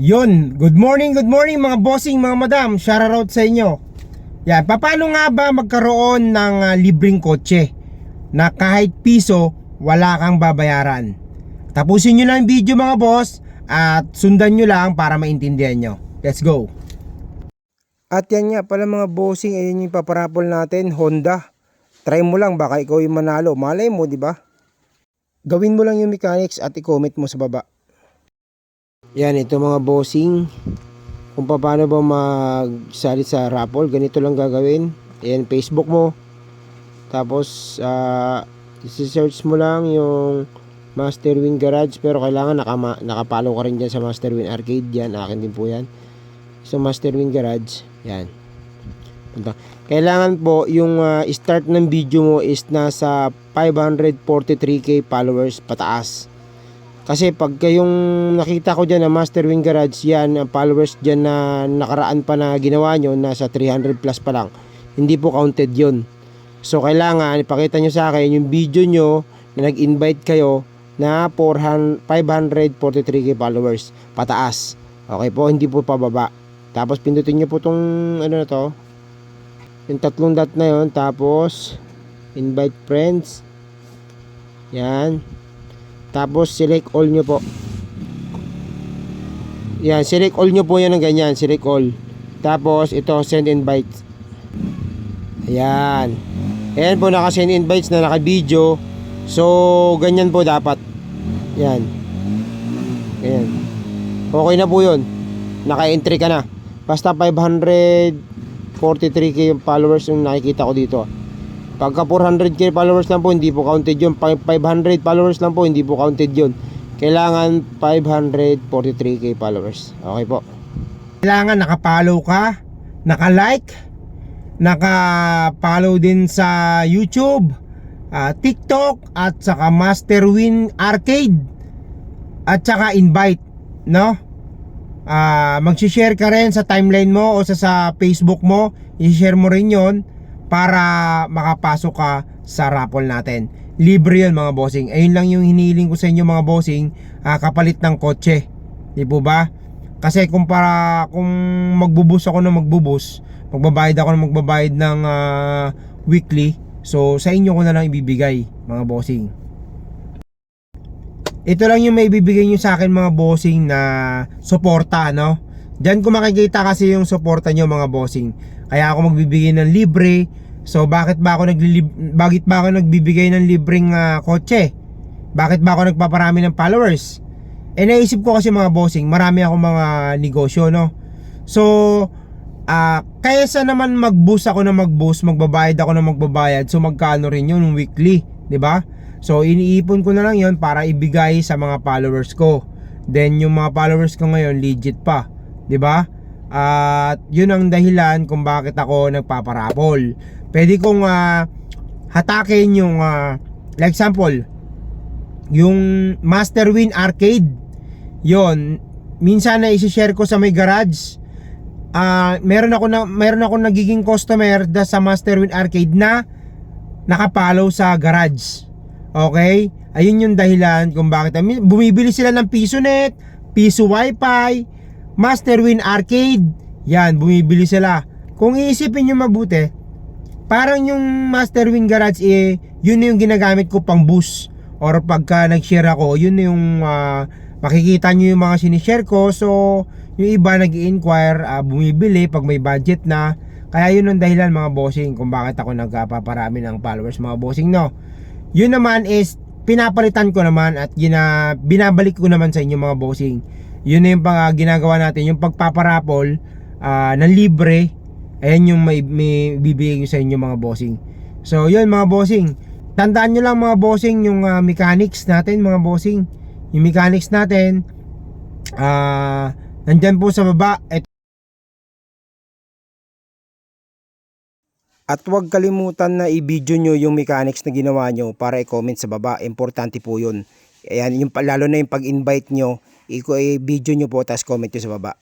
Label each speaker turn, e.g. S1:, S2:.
S1: Yon, good morning, good morning mga bossing, mga madam. Shoutout sa inyo. Yan, paano nga ba magkaroon ng ah, libreng kotse na kahit piso wala kang babayaran? Tapusin nyo lang yung video mga boss at sundan nyo lang para maintindihan nyo. Let's go! At yan nga pala mga bossing, ayun yung paparapol natin, Honda. Try mo lang, baka ikaw yung manalo. Malay mo, di ba? Gawin mo lang yung mechanics at i-comment mo sa baba. Yan, ito mga bossing. Kung paano ba magsalit sa raffle, ganito lang gagawin. Ayan, Facebook mo. Tapos, ah, isi-search mo lang yung Master Win Garage. Pero kailangan nakama, nakapalo ka rin dyan sa Master Win Arcade. Yan, akin din po yan. Sa Master Win Garage. Yan. Kailangan po, yung ah, start ng video mo is nasa 543k followers pataas. Kasi pag yung nakita ko dyan na Master Wing Garage, yan, ang followers dyan na nakaraan pa na ginawa nyo, nasa 300 plus pa lang. Hindi po counted yun. So, kailangan, ipakita nyo sa akin yung video nyo na nag-invite kayo na 400, 543k followers pataas. Okay po, hindi po pababa. Tapos, pindutin nyo po tong, ano na to, yung tatlong dot na yon tapos, invite friends. Yan. Tapos select all nyo po. Yan, select all nyo po yan ng ganyan, select all. Tapos ito send invites. Ayan. Ayan po naka-send invites na naka-video. So, ganyan po dapat. Yan. Ayan. Okay na po yun. Naka-entry ka na. Basta 543k yung followers yung nakikita ko dito. Pagka 400k followers lang po, hindi po counted yun. Pag 500 followers lang po, hindi po counted yun. Kailangan 543k followers. Okay po. Kailangan nakapollow ka, naka-like, naka-follow din sa YouTube, ah, TikTok, at saka Master Win Arcade, at saka invite, no? Ah, mag-share ka rin sa timeline mo o sa, sa Facebook mo, i-share mo rin yon para makapasok ka sa raffle natin. Libre yun mga bossing. Ayun lang yung hinihiling ko sa inyo mga bossing, ah, kapalit ng kotse. Di po ba? Kasi kung para kung magbubus ako na magbubus, magbabayad ako na magbabayad ng ah, weekly, so sa inyo ko na lang ibibigay mga bossing. Ito lang yung may bibigay nyo sa akin mga bossing na suporta, no? Diyan ko makikita kasi yung suporta nyo mga bossing. Kaya ako magbibigay ng libre. So bakit ba ako naglilib bakit ba ako nagbibigay ng libreng ah, kotse? Bakit ba ako nagpaparami ng followers? Eh naisip ko kasi mga bossing, marami akong mga negosyo, no? So, ah kaysa naman mag-boost ako na mag-boost, magbabayad ako na magbabayad, so magkano rin yun weekly, 'di ba? So, iniipon ko na lang yon para ibigay sa mga followers ko. Then, yung mga followers ko ngayon, legit pa. 'di ba? At yun ang dahilan kung bakit ako nagpaparapol. Pwede kong ah, hatakin yung ah, like example, yung Master Win Arcade. Yon, minsan na i-share ko sa may garage. Ah, meron ako na meron ako nagiging customer da sa Master Win Arcade na nakapollow sa garage. Okay? Ayun yung dahilan kung bakit bumibili sila ng piso net, piso wifi, Master Win Arcade. Yan, bumibili sila. Kung iisipin nyo mabuti, parang yung Master Win Garage eh, yun na yung ginagamit ko pang boost. Or pagka nag-share ako, yun na yung ah, makikita nyo yung mga sinishare ko. So, yung iba nag inquire bumibili pag may budget na. Kaya yun ang dahilan mga bossing kung bakit ako nagpaparami ng followers mga bossing no. Yun naman is pinapalitan ko naman at gina, binabalik ko naman sa inyo mga bossing. Yun na yung pang, ah, ginagawa natin, yung pagpaparapol ah, ng libre. Ayan yung may, may bibigay sa inyo mga bossing. So yun mga bossing. Tandaan nyo lang mga bossing yung ah, mechanics natin mga bossing. Yung mechanics natin ah nandyan po sa baba. Ito At huwag kalimutan na i-video nyo yung mechanics na ginawa nyo para i-comment sa baba. Importante po yun. Ayan, yung, lalo na yung pag-invite nyo, i-video nyo po tapos comment nyo sa baba.